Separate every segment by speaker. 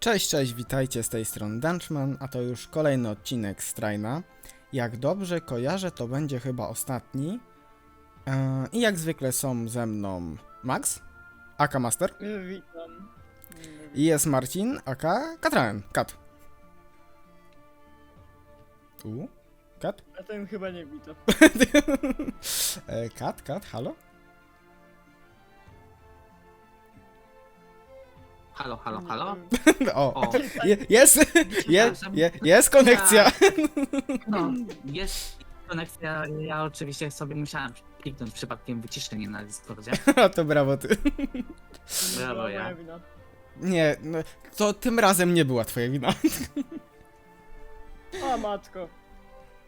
Speaker 1: Cześć, cześć, witajcie z tej strony Dunchman, a to już kolejny odcinek z Traina. Jak dobrze kojarzę, to będzie chyba ostatni. Eee, I jak zwykle są ze mną Max, aka Master,
Speaker 2: Witam.
Speaker 1: i jest Marcin, aka Katraen, Kat. U? Kat?
Speaker 2: A ten chyba nie witam.
Speaker 1: E, Kat, Kat, halo?
Speaker 3: Halo, halo, halo?
Speaker 1: O,
Speaker 3: O,
Speaker 1: je, jest, je, je, jest konekcja.
Speaker 3: no, jest konekcja. Ja oczywiście sobie musiałem kliknąć przypadkiem wyciszenie na Discordzie.
Speaker 1: to brawo ty.
Speaker 3: Brawo, ja.
Speaker 2: wina.
Speaker 1: Nie, no, to tym razem nie była twoja wina.
Speaker 2: A matko.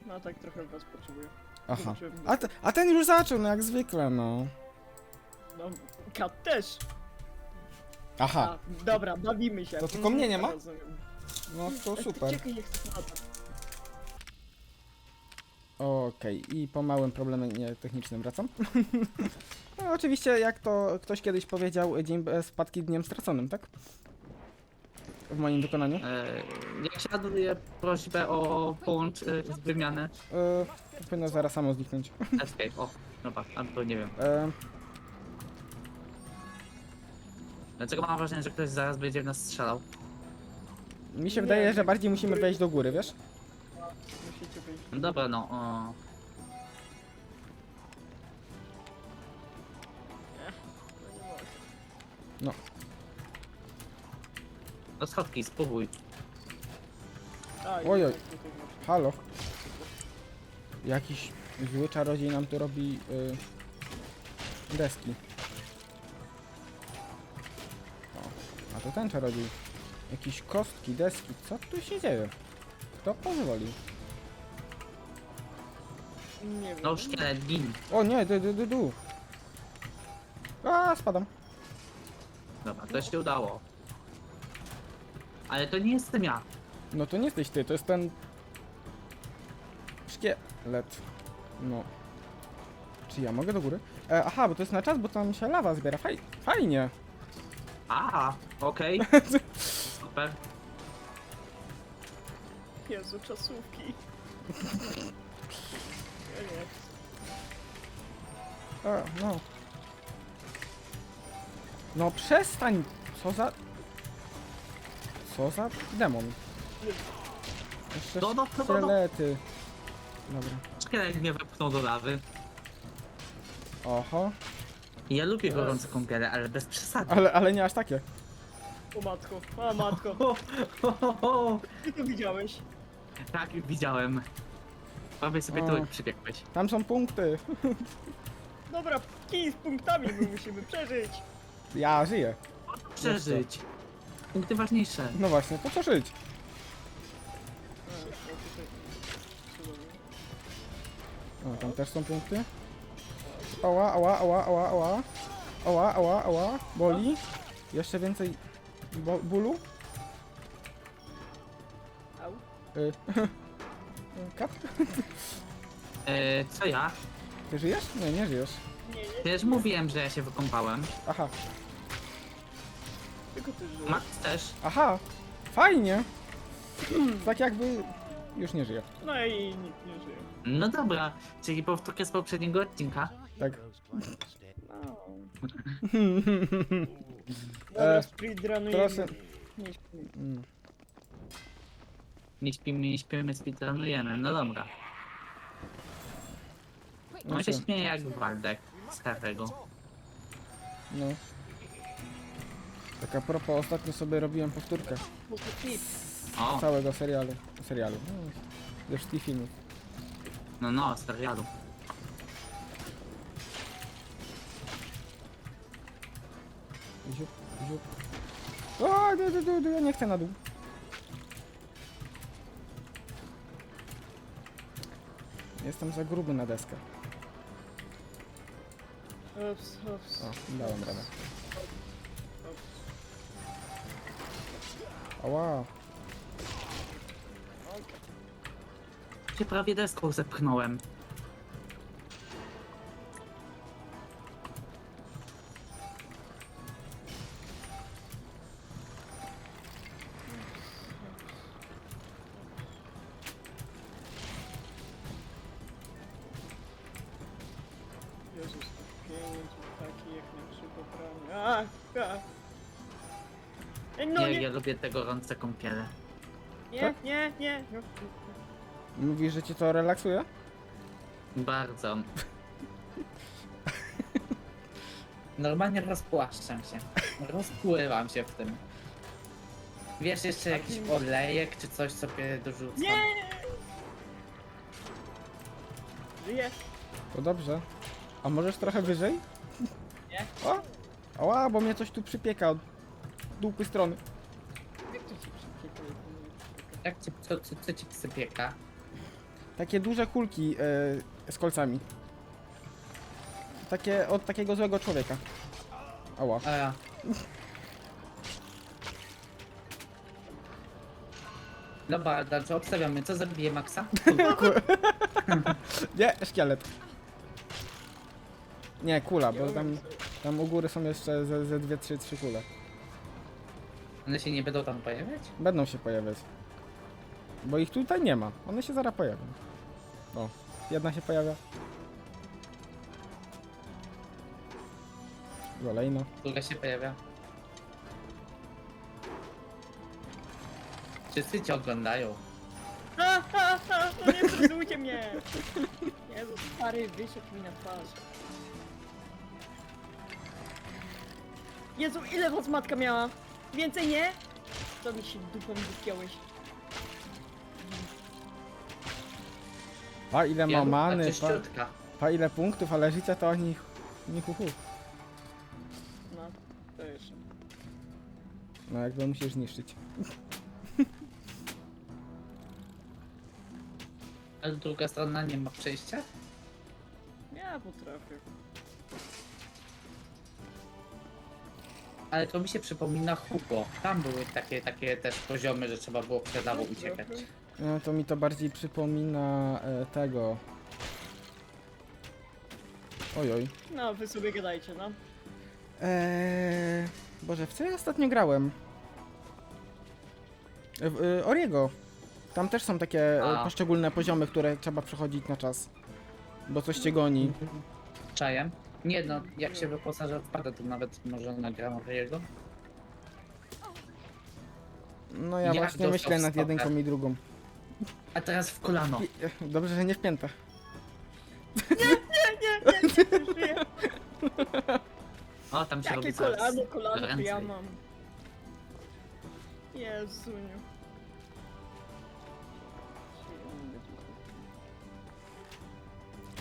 Speaker 2: No tak trochę was potrzebuję.
Speaker 1: Aha. A, te, a ten już zaczął, no jak zwykle, no.
Speaker 2: No, kat też.
Speaker 1: Aha,
Speaker 2: A, dobra, bawimy się.
Speaker 1: To tylko mnie nie ma?
Speaker 2: Rozumiem.
Speaker 1: no to super.
Speaker 2: Czekaj, jak.
Speaker 1: Okej, i po małym problemie technicznym wracam. no, oczywiście, jak to ktoś kiedyś powiedział, dzień bez spadki dniem straconym, tak? W moim wykonaniu.
Speaker 3: E, ja siaduję prośbę o połącz e, wymianę.
Speaker 1: E, powinno zaraz samo zniknąć.
Speaker 3: Escape, o, dobra, albo nie wiem.
Speaker 1: E,
Speaker 3: Dlaczego mam wrażenie, że ktoś zaraz będzie w nas strzelał?
Speaker 1: mi się
Speaker 2: Nie,
Speaker 1: wydaje, że bardziej musimy wejść do góry, wiesz?
Speaker 2: Musicie wyjść.
Speaker 3: No dobra, no. O,
Speaker 2: No nie mogę.
Speaker 3: no schodki, spróbuj.
Speaker 2: A,
Speaker 1: Ojoj.
Speaker 2: jednak tutaj masz.
Speaker 1: Halo. Jakiś zły czarodziej nam tu robi y, deski. A to ten czarodziej. Jakieś kostki, deski. Co tu się dzieje? Kto pozwolił?
Speaker 2: Nie wiem.
Speaker 3: No szkielet, gin.
Speaker 1: O nie, du, du, du, du. A, spadam.
Speaker 3: Dobra, to się udało. Ale to nie jestem ja.
Speaker 1: No to nie jesteś ty, to jest ten... Szkielet. No. Czy ja mogę do góry? E, aha, bo to jest na czas, bo tam się lawa zbiera. Faj, fajnie.
Speaker 3: A, okej. Super.
Speaker 2: Jezu, czasówki. Ja nie.
Speaker 1: A, no. No przestań! Co za... Co za demon? Jeszcze
Speaker 3: No, no, no, no, no.
Speaker 1: szkielety. Dobra.
Speaker 3: Szkielet mnie wepchnął do lawy.
Speaker 1: Oho.
Speaker 3: Ja lubię gorące kąpiele, ale bez przesady.
Speaker 1: Ale, ale nie aż takie.
Speaker 2: O matko, o matko. Ty to widziałeś?
Speaker 3: Tak, widziałem. Prawie sobie
Speaker 1: O.
Speaker 3: tyłek przybiegłeś.
Speaker 1: Tam są punkty.
Speaker 2: Dobra, kij z punktami my musimy przeżyć.
Speaker 1: Ja żyję.
Speaker 3: Przeżyć. Punkty ważniejsze.
Speaker 1: No właśnie, po co żyć?
Speaker 2: Cudownie.
Speaker 1: O, tam też są punkty. Ała, ała, ała, ała, ała. Ała, ała, ała. Boli. Jeszcze więcej bo bólu.
Speaker 2: Au.
Speaker 1: Y. Kat?
Speaker 3: E, co ja?
Speaker 1: Ty żyjesz? Nie, nie żyjesz.
Speaker 2: Nie, nie,
Speaker 3: Przecież mówiłem, że ja się wykąpałem.
Speaker 1: Aha.
Speaker 2: tylko ty żyjesz.
Speaker 3: Max też.
Speaker 1: Aha. Fajnie. Tak jakby już nie żyje.
Speaker 2: No i nikt nie żyje.
Speaker 3: No dobra, czyli powtórkę z poprzedniego odcinka.
Speaker 1: Tak.
Speaker 2: No. Dobra,
Speaker 1: E,
Speaker 2: speedrunujemy.
Speaker 1: proszę.
Speaker 2: Nie śpimy.
Speaker 1: Mm.
Speaker 3: Nie śpimy, nie śpimy, speedrunujemy. No dobra.
Speaker 1: No,
Speaker 3: On się
Speaker 1: co?
Speaker 3: śmieje jak Waldek z Harry'ego.
Speaker 1: no. Tak a propos, ostatnio sobie robiłem powtórkę
Speaker 3: O,
Speaker 1: całego serialu. Serialu. No, ze wszystkich filmów.
Speaker 3: no no, z serialu.
Speaker 1: Ziup, ziup. O, du, du, du, du, ja nie chcę na dół. Jestem za gruby na deskę.
Speaker 2: Ups, ups.
Speaker 1: O, dałem radę. Ała.
Speaker 3: Się prawie deską zepchnąłem. Lubię te gorące kąpiele.
Speaker 2: nie, nie, nie. No.
Speaker 1: Mówisz, że ci to relaksuje?
Speaker 3: Bardzo. Normalnie rozpłaszczam się. Rozpływam się w tym. Wiesz, jeszcze jakiś olejek czy coś sobie dorzucam.
Speaker 2: Nie! Żyjesz?
Speaker 1: To dobrze. A możesz trochę wyżej?
Speaker 2: Nie.
Speaker 1: O! Ała, bo mnie coś tu przypieka od dupy strony.
Speaker 2: Jak to ci przypiekło?
Speaker 3: Jak ci, co, co, co ci sypieka?
Speaker 1: Takie duże kulki e, z kolcami. Takie od takiego złego człowieka. Ała.
Speaker 3: A ja. Dobra, dobrze, obstawiamy. Co zabije Maxa?
Speaker 1: Nie, szkielet. Nie, kula, bo tam, tam u góry są jeszcze ze, ze dwie, trzy, trzy kule.
Speaker 3: One się nie będą tam pojawiać?
Speaker 1: Będą się pojawiać. Bo ich tutaj nie ma. One się zaraz pojawią. O, jedna się pojawia. Kolejna.
Speaker 3: Druga się pojawia. Wszyscy cię oglądają.
Speaker 2: Ha, ha, ha, no nie mnie! Jezu, stary, wyszedł mi na twarz. Jezu, ile was matka miała? Więcej nie? To mi się dupą wypiąłeś.
Speaker 1: Pa ile ma many, pa,
Speaker 3: czyściutka.
Speaker 1: pa ile punktów, ale życia to oni nie hu, hu.
Speaker 2: No, to jeszcze.
Speaker 1: No jakby musisz zniszczyć.
Speaker 3: Ale druga strona nie ma przejścia?
Speaker 2: Ja potrafię.
Speaker 3: Ale to mi się przypomina Hugo. Tam były takie, takie też poziomy, że trzeba było przed lawą uciekać.
Speaker 1: No to mi to bardziej przypomina e, tego. Ojoj.
Speaker 2: No, wy sobie gadajcie, no.
Speaker 1: Eee, Boże, w co ja ostatnio grałem? E, W, e, Oriego. Tam też są takie e,
Speaker 3: A.
Speaker 1: poszczególne poziomy, które trzeba przechodzić na czas. Bo coś cię goni.
Speaker 3: Czajem? Nie no, jak się wyposaża w padę, to nawet może nagram jego.
Speaker 1: No ja
Speaker 3: Jak
Speaker 1: właśnie
Speaker 3: dostał
Speaker 1: myślę nad
Speaker 3: stopę?
Speaker 1: jedynką i drugą.
Speaker 3: A teraz w kolano.
Speaker 1: Dobrze, że nie w piętę.
Speaker 2: Nie, nie, nie, żyję.
Speaker 3: O, tam się
Speaker 2: Jakie
Speaker 3: robi zaraz
Speaker 2: kolano, kolano to ja
Speaker 3: ręce.
Speaker 2: mam. Jezuniu.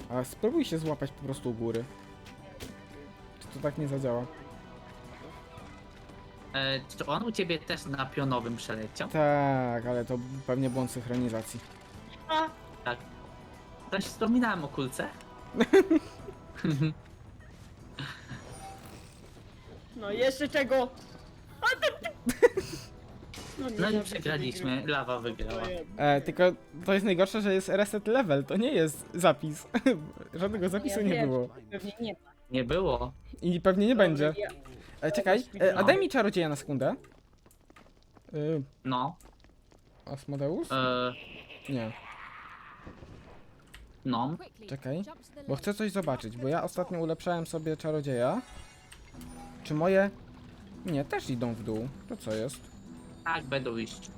Speaker 1: A spróbuj się złapać po prostu u góry. Czy to tak nie zadziała?
Speaker 3: E, czy on u ciebie też na pionowym przeleciał?
Speaker 1: Tak, ale to pewnie błąd synchronizacji.
Speaker 2: A,
Speaker 3: Tak. Też wspominałem o kulce.
Speaker 2: no jeszcze czego? A, ty, ty. No,
Speaker 3: No i przegraliśmy, lawa wygrała.
Speaker 2: Ojej.
Speaker 1: E, tylko to jest najgorsze, że jest reset level, to nie jest zapis. Żadnego zapisu
Speaker 2: Ja
Speaker 1: nie
Speaker 2: wiem,
Speaker 1: było.
Speaker 2: Pewnie nie ma.
Speaker 3: Nie było.
Speaker 1: I pewnie nie będzie.
Speaker 2: Ja,
Speaker 1: E, czekaj, e, a daj mi czarodzieja na sekundę. Y,
Speaker 3: No.
Speaker 1: Asmodeus?
Speaker 3: E,
Speaker 1: Nie,
Speaker 3: no.
Speaker 1: czekaj. Bo chcę coś zobaczyć, bo ja ostatnio ulepszałem sobie czarodzieja. Czy moje... Nie, też idą w dół. To co jest?
Speaker 3: Tak, będą iść.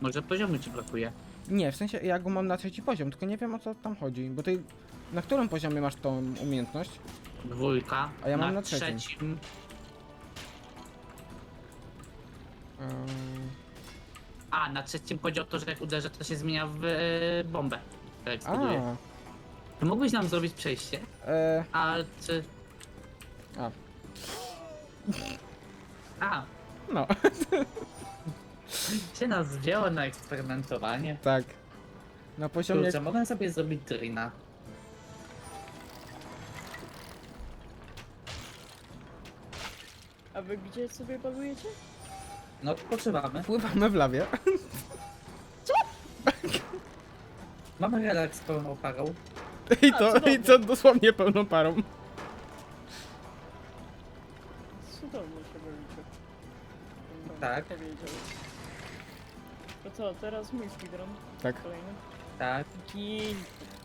Speaker 3: Może poziomu ci brakuje.
Speaker 1: Nie, w sensie ja go mam na trzeci poziom, tylko nie wiem o co tam chodzi. Bo ty... Na którym poziomie masz tą umiejętność?
Speaker 3: Dwójka.
Speaker 1: A ja mam na trzecim.
Speaker 3: trzecim. A, na trzecim chodzi o to, że jak uderzę, to się zmienia w e, bombę. która eksploduje.
Speaker 1: a,
Speaker 3: Czy mógłbyś nam zrobić przejście?
Speaker 1: e,
Speaker 3: A czy...
Speaker 1: A.
Speaker 3: A,
Speaker 1: no,
Speaker 3: się nas wzięło na eksperymentowanie.
Speaker 1: tak. Na poziomie...
Speaker 3: Kurczę, mogę sobie zrobić drina.
Speaker 2: A wy gdzie sobie balujecie?
Speaker 3: No, odpoczywamy.
Speaker 1: Pływamy w lawie.
Speaker 3: Mamy relaks pełną parą.
Speaker 1: I
Speaker 2: A,
Speaker 1: to,
Speaker 2: cudownie.
Speaker 1: i to dosłownie pełną parą.
Speaker 2: Cudownie się bawicie.
Speaker 3: Tak.
Speaker 2: Powiedział. To co, teraz mój speedrun?
Speaker 1: Tak.
Speaker 2: Kolejny.
Speaker 3: Tak.
Speaker 2: Gin.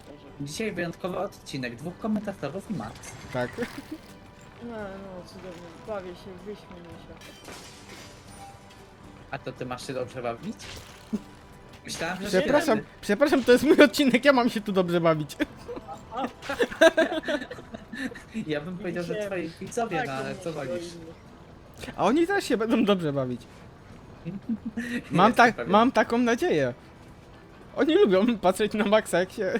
Speaker 2: Boże.
Speaker 3: Dzisiaj wyjątkowy odcinek, dwóch komentatorów i Max.
Speaker 1: Tak.
Speaker 2: No, no, cudownie. Bawię się, wyśmienię się.
Speaker 3: A to ty masz się dobrze bawić? Myślałem, że
Speaker 1: Przepraszam,
Speaker 3: ty-
Speaker 1: przepraszam, to jest mój odcinek, ja mam się tu dobrze bawić.
Speaker 3: Ja bym powiedział, że twoi widzowie, no ale
Speaker 2: to
Speaker 3: co wolisz?
Speaker 1: A oni też się będą dobrze bawić. Mam,
Speaker 3: Jestem
Speaker 1: tak,
Speaker 3: pewien.
Speaker 1: mam taką nadzieję. Oni lubią patrzeć na Maxa, jak się...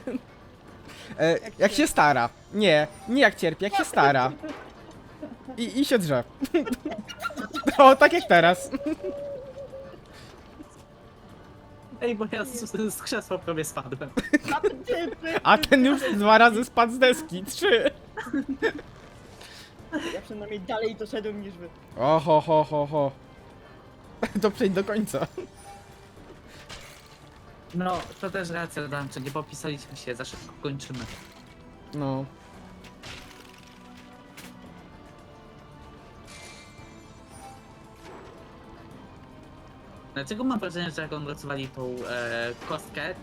Speaker 1: E, jak się stara. Nie, nie jak cierpi, jak się stara. I, i się drze. O, tak jak teraz.
Speaker 3: Ej, bo ja z, z, krzesła prawie spadłem.
Speaker 1: A ten już dwa razy spadł z deski. Trzy.
Speaker 2: Ja przynajmniej dalej doszedłem niż wy.
Speaker 1: Oho, ho, ho, ho. To przejdź do końca.
Speaker 3: No, to też racja, Dancze, nie popisaliśmy się, za szybko kończymy.
Speaker 1: No.
Speaker 3: Dlaczego mam wrażenie, że jak on rozwali tą e, kostkę,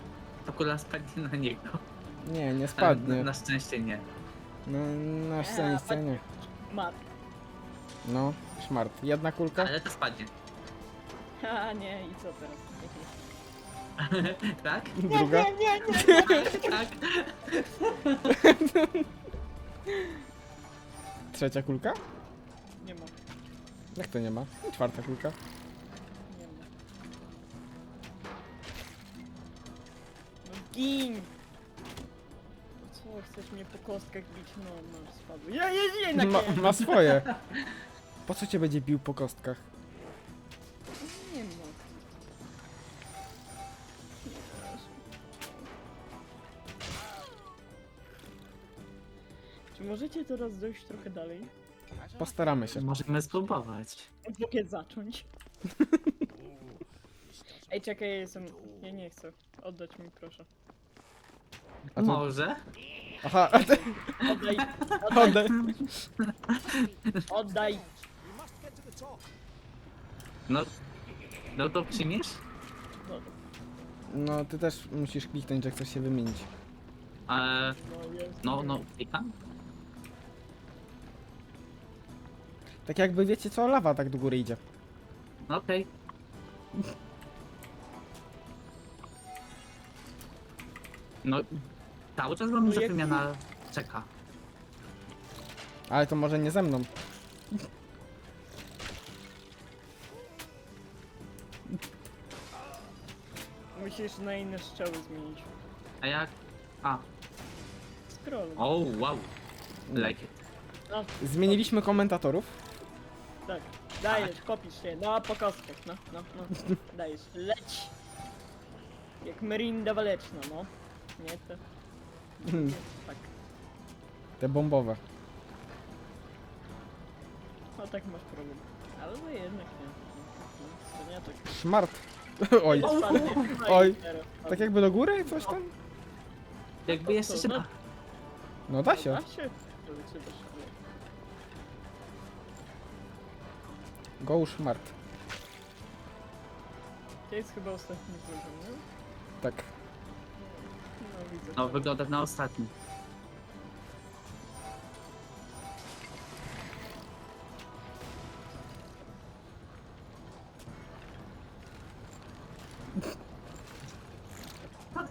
Speaker 3: to kula spadnie na niego?
Speaker 1: Nie, nie
Speaker 3: Ale
Speaker 1: spadnie.
Speaker 3: Na szczęście nie.
Speaker 1: No, na szczęście nie.
Speaker 2: Mat.
Speaker 1: No, szmart. Jedna kulka?
Speaker 3: Ale to spadnie.
Speaker 2: A nie, i co teraz?
Speaker 3: tak?
Speaker 1: Druga?
Speaker 2: Nie, nie, nie, nie.
Speaker 3: Tak.
Speaker 1: Trzecia kulka?
Speaker 2: Nie ma,
Speaker 1: Jak to nie ma? Czwarta kulka?
Speaker 2: Gin! Co, chcesz mnie po kostkach bić? No, no, spadł. Ja, ja, ja, jednak
Speaker 1: Ma,
Speaker 2: nie.
Speaker 1: ma swoje. Po co cię będzie bił po kostkach?
Speaker 2: Nie ma. Czy możecie teraz dojść trochę dalej?
Speaker 1: Postaramy się.
Speaker 3: Możemy spróbować.
Speaker 2: Mogę zacząć. Ej, czekaj, ja jestem... Ja nie chcę. Oddać mi, proszę.
Speaker 1: A to-
Speaker 3: Może?
Speaker 1: Aha, a ty,
Speaker 2: Oddaj,
Speaker 1: oddaj.
Speaker 2: oddaj.
Speaker 3: No, no to przyjmiesz?
Speaker 2: No,
Speaker 1: No, ty też musisz kliknąć, że chcesz się wymienić.
Speaker 3: E,
Speaker 2: no, jest.
Speaker 3: no, no, klikam.
Speaker 1: Tak jakby wiecie co, lawa tak do góry idzie.
Speaker 3: No, Okej. No, cały czas mam,
Speaker 2: No
Speaker 3: że
Speaker 2: jak-
Speaker 3: wymiana czeka.
Speaker 1: Ale to może nie ze mną.
Speaker 2: Musisz na inne strzały zmienić.
Speaker 3: A jak? A,
Speaker 2: Scroll.
Speaker 3: o, wow. Like it.
Speaker 2: No,
Speaker 1: Zmieniliśmy komentatorów.
Speaker 2: tak. Dajesz, kopisz się. No, po kostkach. No, no, no. Dajesz. Leć. Jak Merinda Waleczna, no. Nie, to...
Speaker 1: Hmm,
Speaker 2: Tak.
Speaker 1: Te bombowe.
Speaker 2: No tak masz problem. Ale no jednak nie. No, To nie tak.
Speaker 1: Szmart. Oj. Oj. tak jakby do góry coś tam?
Speaker 3: Jakby jeszcze się
Speaker 2: no?
Speaker 3: da.
Speaker 1: No da się.
Speaker 2: Da się-
Speaker 1: Go szmart.
Speaker 2: To jest chyba ostatni poziom, nie?
Speaker 1: Tak.
Speaker 2: No
Speaker 3: wygląda na ostatni.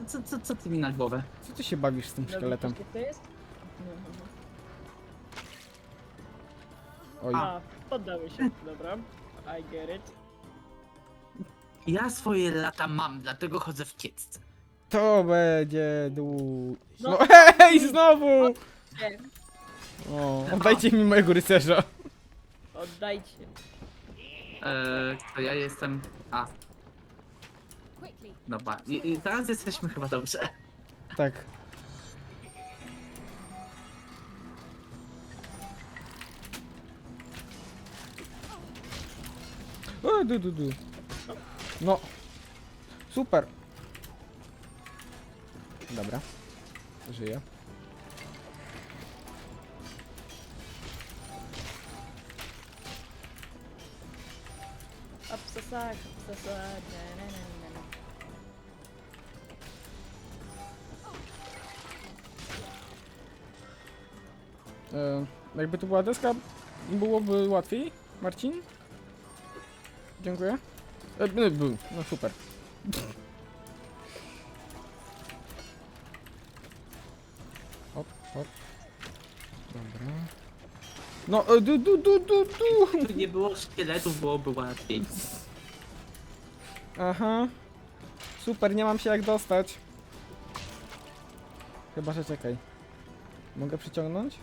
Speaker 3: Co, co, co, co ty mi na głowę?
Speaker 1: Co ty się bawisz z tym szkieletem?
Speaker 2: to jest? No, no, no.
Speaker 1: Oj.
Speaker 2: A, poddały się, dobra. I get it.
Speaker 3: Ja swoje lata mam, dlatego chodzę w kiecce.
Speaker 1: To będzie dół. No
Speaker 2: No.
Speaker 1: hej, znowu!
Speaker 2: Nie,
Speaker 1: O, oddajcie mi mojego rycerza.
Speaker 2: oddajcie.
Speaker 3: Eee, to ja jestem... A. Dobra, I, i teraz jesteśmy chyba dobrze.
Speaker 1: Tak. O, du, du, du. No. Super. Dobra. Żyję.
Speaker 2: Obsesar, obsesar, na, na, na, na.
Speaker 1: E, jakby to była deska, byłoby łatwiej, Marcin? Dziękuję. E, no, b- no super. No, e, du, du, du, du, du.
Speaker 3: Gdyby nie było szkieletów, byłoby łatwiej.
Speaker 1: Aha. Super, nie mam się jak dostać. Chyba, że czekaj. Mogę przyciągnąć?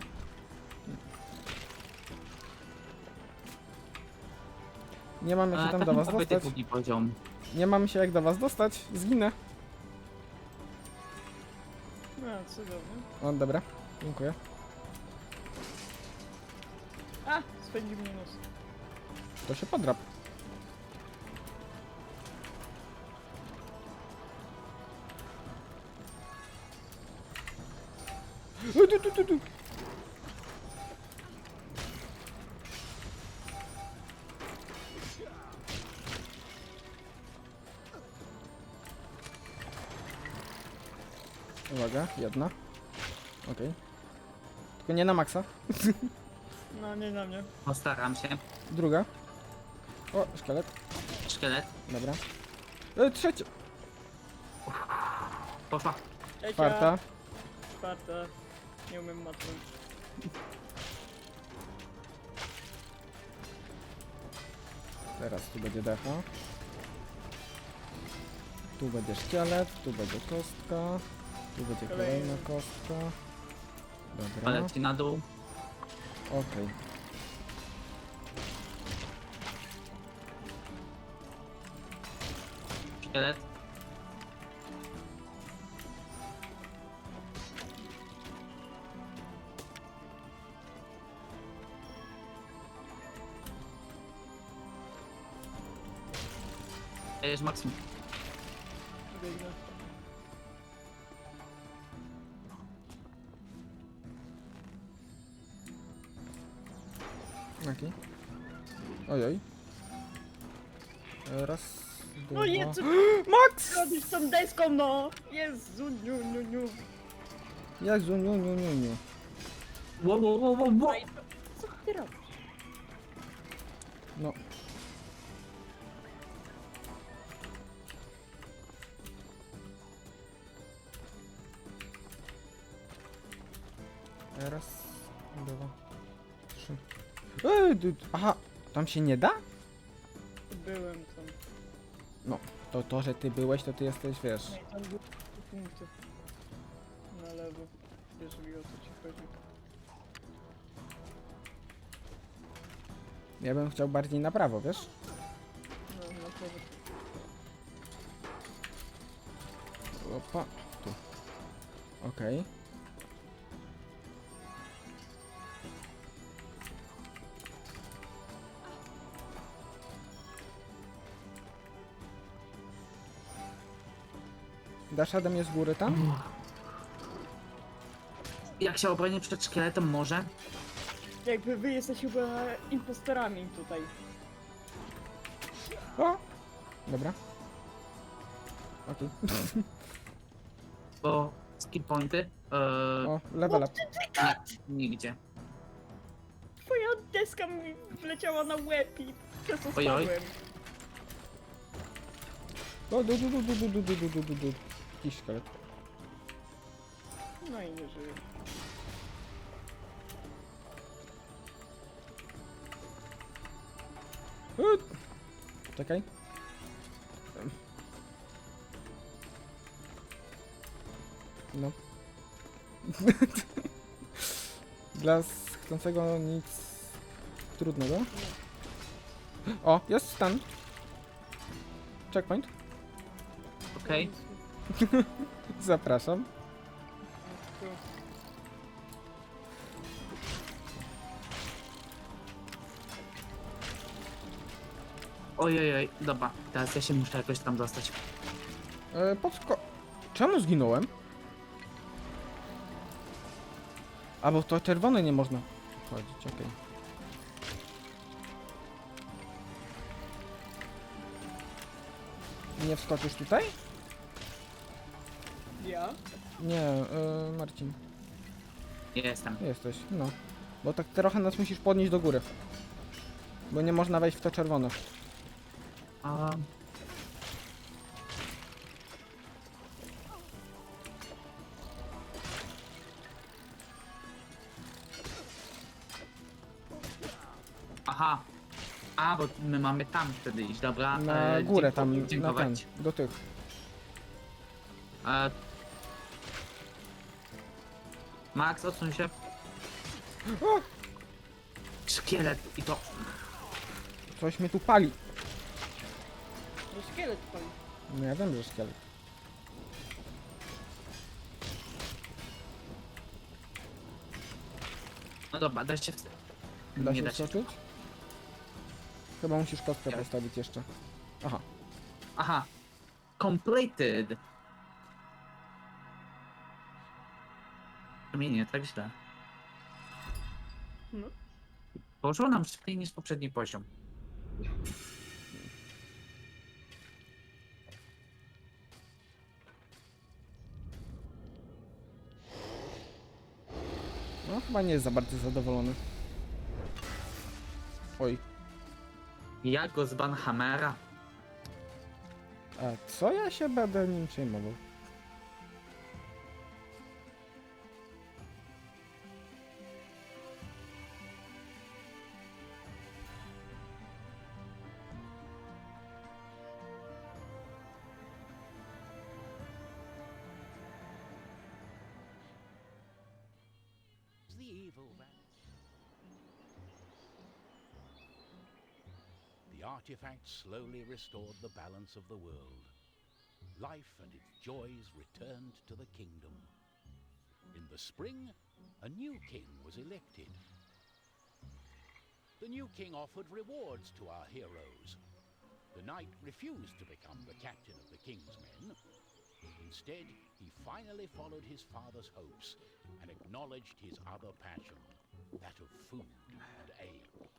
Speaker 1: Nie mam jak się tam do was dostać.
Speaker 3: drugi poziom.
Speaker 1: Nie mam się jak do was dostać. Zginę.
Speaker 2: No, cudownie.
Speaker 1: O, dobra. Dziękuję.
Speaker 2: A, spędzi minus.
Speaker 1: To się podrap. Du, no du, du, du. Uwaga, jedna. Okej. Tylko nie na maksa.
Speaker 2: No, nie na mnie.
Speaker 3: Postaram się.
Speaker 1: Druga. O, szkielet.
Speaker 3: Szkielet.
Speaker 1: Dobra. E, trzecia.
Speaker 3: Poszła.
Speaker 1: Czwarta.
Speaker 2: Czwarta. Nie umiem matmy.
Speaker 1: Teraz tu będzie decha. Tu będzie szkielet, tu będzie kostka. Tu będzie kolejna kostka. Dobra.
Speaker 3: Poleci na dół.
Speaker 1: Okej.
Speaker 3: Szkielet. Jest Maksim.
Speaker 2: Biegnę.
Speaker 1: Jaki? Ojoj. Raz, dwa...
Speaker 2: No nie, co
Speaker 1: Max!
Speaker 2: robisz z tą deską, no? Jezu, niu, niu, niu.
Speaker 1: Jezu, nie, nie, nie,
Speaker 3: nie. Wow, wow, wow, wow,
Speaker 2: wow. Co ty robisz?
Speaker 1: Tam się nie da?
Speaker 2: Byłem tam.
Speaker 1: To to, że ty byłeś, to ty jesteś, wiesz.
Speaker 2: Nie, tam były trzy punkty. Na lewo. Jeżeli o to ci chodzi.
Speaker 1: Ja bym chciał bardziej na prawo, wiesz?
Speaker 2: No, na prawo.
Speaker 1: Opa, tu. Okej. Dasz radę mnie z góry tam?
Speaker 3: Jak się obronię przed szkieletem może?
Speaker 2: Jakby wy jesteście chyba impostorami tutaj.
Speaker 1: O! Dobra. Okej.
Speaker 3: Bo skill pointy? Eee,
Speaker 1: O, level up.
Speaker 3: nigdzie.
Speaker 2: Twoja deska mi wleciała na łeb i przez to spadłem.
Speaker 1: O, du, du, du, du, du, du, du, du, du, du, du. Jakiś szkielet.
Speaker 2: No i nie żyję.
Speaker 1: U! Czekaj. No. Dla chcącego nic trudnego. O, jest stan. Checkpoint.
Speaker 3: Okej.
Speaker 1: Zapraszam.
Speaker 3: Ojej, dobra. Teraz ja się muszę jakoś tam dostać.
Speaker 1: E, podsko... Czemu zginąłem? A bo to czerwone nie można chodzić, okej. Nie wskoczysz tutaj?
Speaker 2: Ja?
Speaker 1: Nie, e, Marcin,
Speaker 3: Jestem.
Speaker 1: jesteś, no. Bo tak trochę nas musisz podnieść do góry. Bo nie można wejść w to czerwone.
Speaker 3: A... Aha. A, bo my mamy tam wtedy iść, dobra.
Speaker 1: Na
Speaker 3: e,
Speaker 1: górę tam, na ten,
Speaker 3: dziękować.
Speaker 1: do tych.
Speaker 3: E... Max, odsuń się. Szkielet i to...
Speaker 1: Coś mnie tu pali.
Speaker 2: No szkielet pali.
Speaker 1: No ja wiem, że szkielet.
Speaker 3: No dobra, da się... w-
Speaker 1: Da się
Speaker 3: da się.
Speaker 1: wskoczyć? Chyba musisz kostkę
Speaker 3: Ja.
Speaker 1: postawić jeszcze. Aha.
Speaker 3: Aha. Completed. To mnie nie tak źle.
Speaker 2: No.
Speaker 3: Położyło nam szybciej niż poprzedni poziom.
Speaker 1: No chyba nie jest za bardzo zadowolony. Oj,
Speaker 3: Ja go z Banhamera.
Speaker 1: a co ja się będę nim przejmował?
Speaker 4: Artifact slowly restored the balance of the world. Life and its joys returned to the kingdom. In the spring, a new king was elected. The new king offered rewards to our heroes. The knight refused to become the captain of the king's men. Instead, he finally followed his father's hopes and acknowledged his other passion, that of food and ale.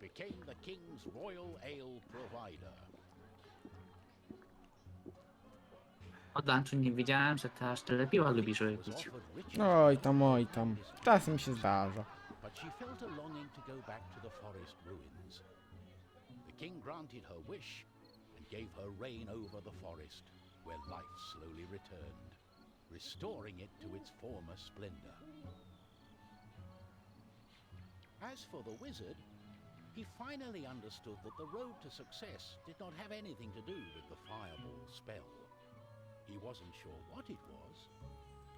Speaker 4: He became the king's royal ale provider.
Speaker 3: Od lunchu nie wiedziałem, że ty aż tyle piła lubisz
Speaker 4: Was
Speaker 3: wypić.
Speaker 4: offered riches
Speaker 1: Oj tam, oj tam. Czasem się zdarza.
Speaker 4: but she felt a longing to go back to the forest ruins. The king granted her wish and gave her reign over the forest, where life slowly returned, restoring it to its former splendor. As for the wizard, he finally understood that the road to success did not have anything to do with the fireball spell. He wasn't sure what it was,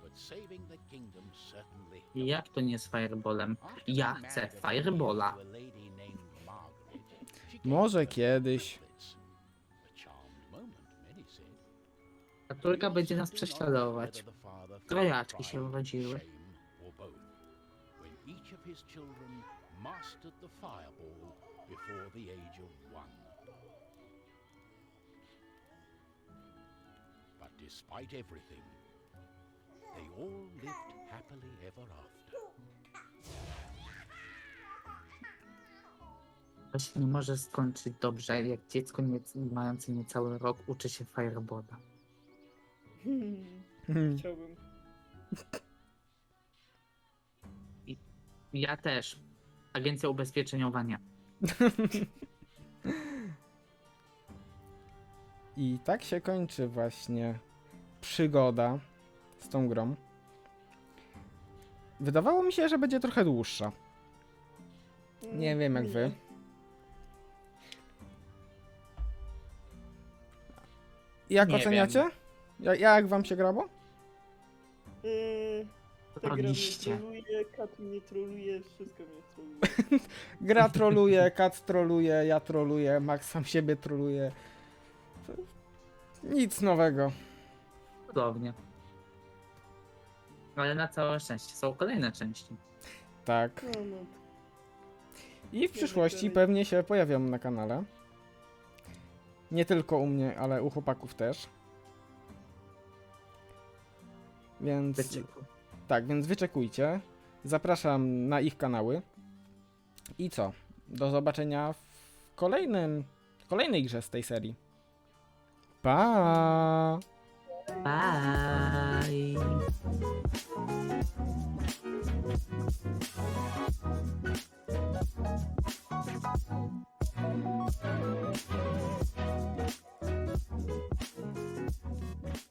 Speaker 4: but saving the kingdom certainly
Speaker 3: Jak to nie z Fireballem? Ja chcę Firebola.
Speaker 4: to a lady named Margaret, she gave
Speaker 1: Może kiedyś.
Speaker 4: bracelets. A charmed moment, many said.
Speaker 3: Ta trójka
Speaker 4: We
Speaker 3: będzie nas prześladować. Trojaczki się urodziły.
Speaker 4: Mastered the fireball before the age of one. But despite everything, they all lived happily ever after.
Speaker 3: To się nie może skończyć dobrze, jak dziecko nie, mające niecały rok uczy się Firebola.
Speaker 2: Hmm,
Speaker 1: Hmm.
Speaker 2: chciałbym.
Speaker 3: Ja też. Agencja ubezpieczeniowania.
Speaker 1: I tak się kończy właśnie przygoda z tą grą. Wydawało mi się, że będzie trochę dłuższa. Nie wiem jak wy. Jak
Speaker 3: Nie
Speaker 1: oceniacie? Ja, jak wam się grało?
Speaker 2: Eee, ta gra mnie troluje, kat mnie troluje, wszystko mnie troluje.
Speaker 1: Gra troluje, Kat troluje, ja troluję, Max sam siebie troluje. To Nic nowego.
Speaker 3: Cudownie. Ale na całe szczęście są kolejne części.
Speaker 1: Tak.
Speaker 2: No, no.
Speaker 1: I w przyszłości pewnie się pojawią na kanale. Nie tylko u mnie, ale u chłopaków też. Więc. Tak, więc wyczekujcie. Zapraszam na ich kanały. I co? Do zobaczenia w kolejnym, kolejnej grze z tej serii. Pa!
Speaker 3: Bye. Thank you.